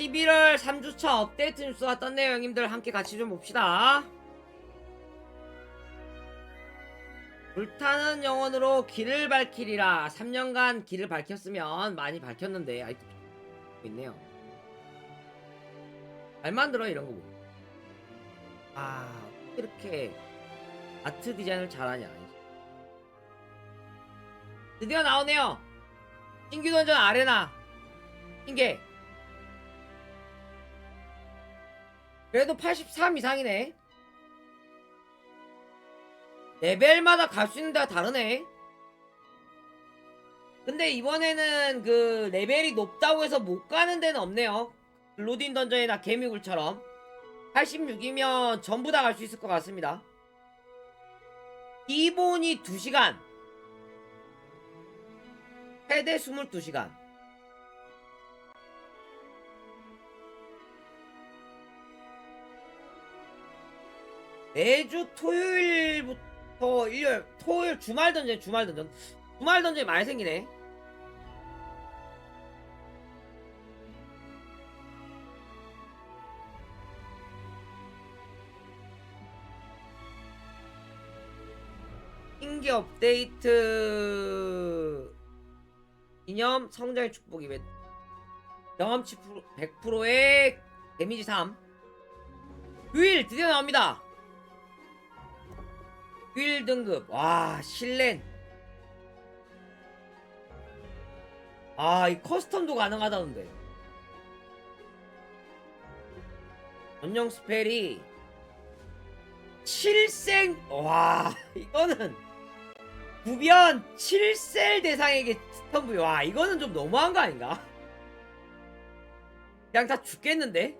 11월 3주차 업데이트 뉴스가 떴네요. 형님들 함께 같이 좀 봅시다. 불타는 영혼으로 길을 밝히리라. 3년간 길을 밝혔으면 많이 밝혔는데 아직도 있네요. 잘 만들어 이런 거. 보고 아 이렇게 아트 디자인을 잘하냐. 드디어 나오네요. 신규 던전 아레나. 신계 그래도 83 이상이네. 레벨마다 갈 수 있는 데가 다르네. 근데 이번에는 그 레벨이 높다고 해서 못 가는 데는 없네요. 로딘 던전이나 개미굴처럼. 86이면 전부 다 갈 수 있을 것 같습니다. 기본이 2시간. 최대 22시간 매주 토요일부터 일요일 토요일 주말 던전 주말 던전. 주말 던전이 많이 생기네. 신기 업데이트. 기념 성장의 축복 이벤트. 경험치 100%의 데미지 3 휴일 드디어 나옵니다 휴일 등급 와 실렌 아 이 커스텀도 가능하다던데 전용 스펠이 7생 와 이거는 구변 7셀 대상에게 스턴 부여 와 이거는 좀 너무한 거 아닌가? 그냥 다 죽겠는데?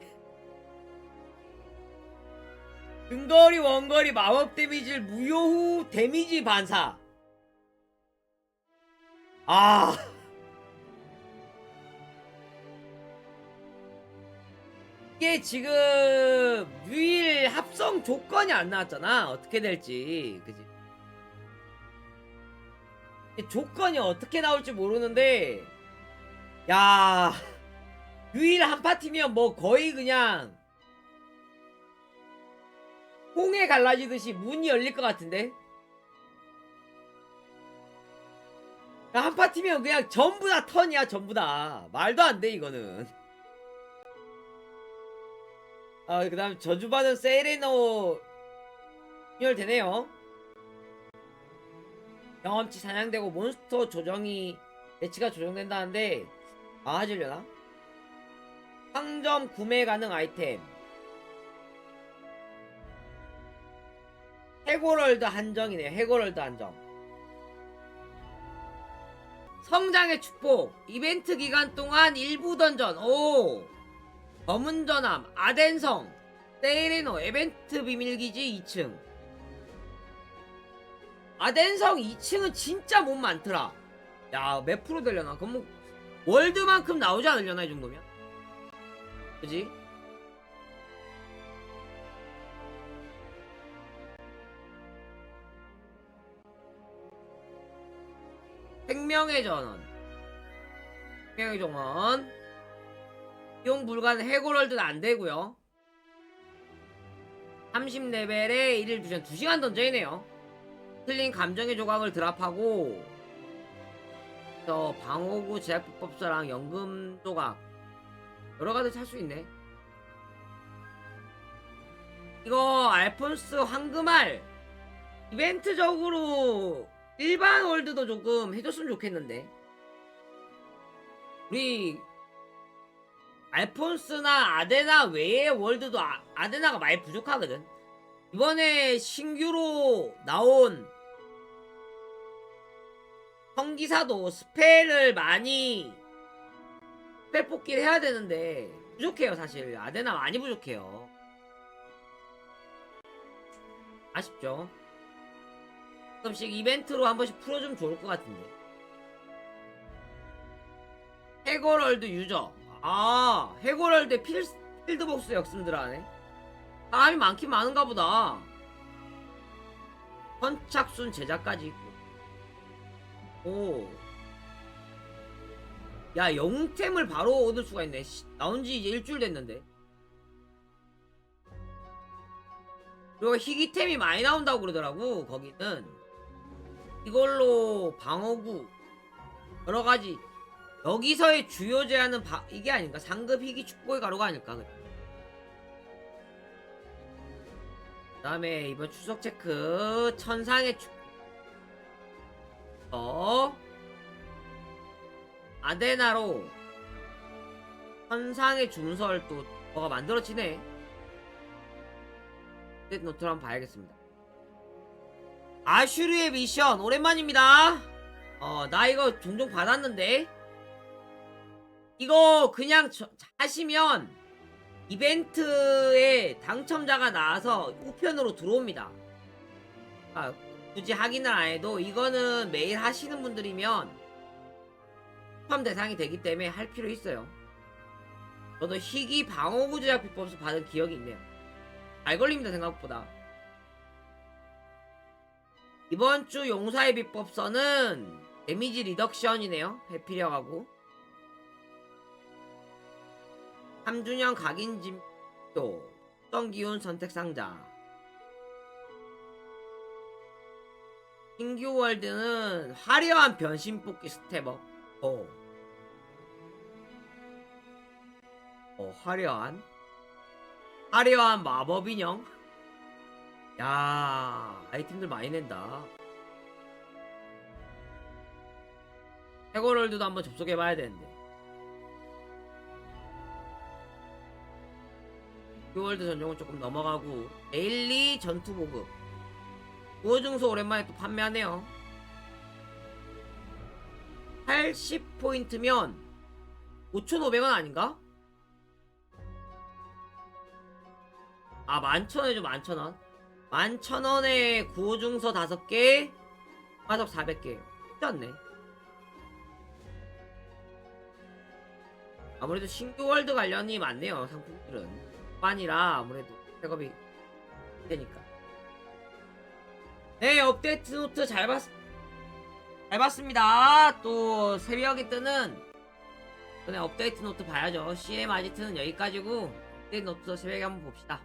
근거리 원거리 마법 데미지를 무효 후 데미지 반사. 아. 이게 지금 유일 합성 조건이 안 나왔잖아. 어떻게 될지. 그지? 조건이 어떻게 나올지 모르는데 야. 유일 한 파티면 뭐 거의 그냥 홍해 갈라지듯이 문이 열릴 것 같은데? 야, 한 파티면 그냥 전부 다 턴이야 전부 다. 말도 안 돼 이거는. 아 그 다음 저주받은 세레노 연결되네요. 경험치 사냥되고 몬스터 조정이 배치가 조정된다는데 강화지려나? 상점 구매 가능 아이템 해골월드 한정이네요 해골월드 한정. 성장의 축복. 이벤트 기간 동안 일부 던전. 오. 검은 전함 아덴성 세이레노 이벤트 비밀기지 2층. 아덴성 2층은 진짜 못 많더라. 야 몇 프로 되려나? 그럼 뭐 월드만큼 나오지 않으려나 이 정도면? 그지? 생명의 전원. 생명의 정원. 이용 불가는 해골월드는 안되고요. 30레벨에 1일 2시간 2시간 던전이네요. 틀린 감정의 조각을 드랍하고 저 방어구 제약비법사랑 연금 조각 여러가지 살 수 있네. 이거 알폰스 황금알 이벤트적으로 일반 월드도 조금 해줬으면 좋겠는데. 우리 알폰스나 아데나 외의 월드도 아, 아데나가 많이 부족하거든. 이번에 신규로 나온 성기사도 스펠을 많이 스펠 뽑기를 해야 되는데 부족해요 사실. 아데나 많이 부족해요. 아쉽죠 가끔씩 이벤트로 한 번씩 풀어주면 좋을 것 같은데. 해골월드 유저. 아 해골월드 필, 필드복스 역습 들어가네. 사람이 많긴 많은가 보다. 선착순 제작까지 있고. 오. 야 영웅템을 바로 얻을 수가 있네. 씨, 나온 지 이제 일주일 됐는데. 그리고 희귀템이 많이 나온다고 그러더라고 거기는 이걸로 방어구 여러가지 여기서의 주요 제한은 바- 이게 아닌가? 상급 희귀 축복의 가루가 아닐까? 그 다음에 이번 추석 체크 천상의 축 어? 아데나로 천상의 중설 또 뭐가 만들어지네. 노트를 한번 봐야겠습니다 아슈르의 미션 오랜만입니다 어 나 이거 종종 받았는데 이거 그냥 저- 하시면 이벤트에 당첨자가 나와서 우편으로 들어옵니다 아, 굳이 확인을 안 해도 이거는 매일 하시는 분들이면 포함 대상이 되기 때문에 할 필요 있어요. 저도 희귀 방어구 제작 비법에서 받은 기억이 있네요. 잘 걸립니다 생각보다. 이번 주 용사의 비법서는 데미지 리덕션이네요. 해피력하고 3주년 각인 진표 특성 기운 선택 상자 신규 월드는 화려한 변신 뽑기 스텝업 어. 어, 화려한? 화려한 마법 인형? 야, 아이템들 많이 낸다. 해골월드도 한번 접속해봐야 되는데. 듀월드 전용은 조금 넘어가고, 데일리 전투 보급. 구호증소 오랜만에 또 판매하네요. 80포인트면 5,500원 아닌가? 아, 11,000원이죠, 11,000원. 11,000원에 구호증서 5개, 화석 400개. 쉽지 않네. 아무래도 신규 월드 관련이 많네요, 상품들은. 반이라 아무래도 백업이 되니까. 네, 업데이트 노트 잘 봤, 잘 봤습니다. 또 새벽에 뜨는 전에 업데이트 노트 봐야죠. CM 아지트는 여기까지고 업데이트 노트 새벽에 한번 봅시다.